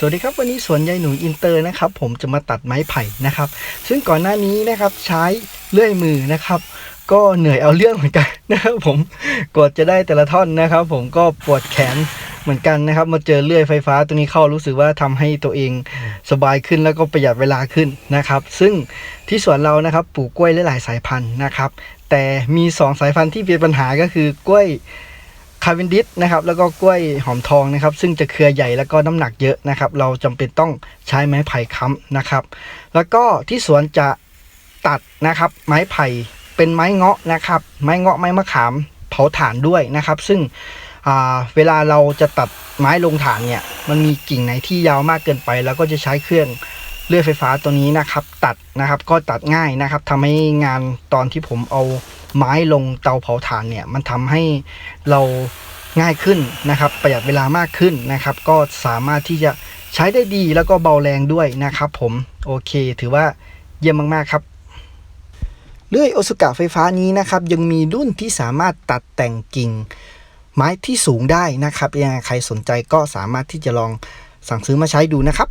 สวัสดีครับวันนี้สวนยายหนูอินเตอร์นะครับผมจะมาตัดไม้ไผ่นะครับ ซึ่งก่อนหน้านี้นะครับใช้เลื่อยมือนะครับ ก็เหนื่อยเอาเรื่องเหมือนกันนะครับผมกว่าจะได้แต่ละท่อนนะครับ ผมก็ปวดแขนเหมือนกันนะครับ มาเจอเลื่อยไฟฟ้าตัวนี้เข้ารู้สึกว่าทำให้ตัวเองสบายขึ้นแล้วก็ประหยัดเวลาขึ้นนะครับ ซึ่งที่สวนเรานะครับปลูกกล้วยหลายสายพันธุ์นะครับ แต่มีสองสายพันธุ์ที่เป็นปัญหาก็คือกล้วย คาร์เวนดิสนะครับแล้วก็กล้วยหอมทองนะครับ ซึ่งจะเครือใหญ่แล้วก็น้ำหนักเยอะนะครับ เราจำเป็นต้องใช้ไม้ไผ่ค้ำนะครับ แล้วก็ที่สวนจะตัดนะครับไม้ไผ่เป็นไม้เงาะนะครับ ไม้เงาะไม้มะขามเผาถ่านด้วยนะครับ ซึ่งเวลาเราจะตัดไม้ลงถ่านเนี่ยมันมีกิ่งไหนที่ยาวมากเกินไป แล้วก็จะใช้เครื่องเลื่อยไฟฟ้าตัวนี้นะครับ ตัดนะครับก็ตัดง่ายนะครับทำให้งานตอนที่ผมเอา ไม้ลงเตาเผาถ่านเนี่ยมันทำให้เราง่ายขึ้นนะครับ ประหยัดเวลามากขึ้นนะครับ ก็สามารถที่จะใช้ได้ดีแล้วก็เบาแรงด้วยนะครับผมโอเค ถือว่าเยี่ยมมากๆครับเลื่อยโอสุกะไฟฟ้านี้นะครับ ยังมีรุ่นที่สามารถตัดแต่งกิ่ง ไม้ที่สูงได้นะครับยังไงใครสนใจก็สามารถที่จะลองสั่งซื้อมาใช้ดูนะครับ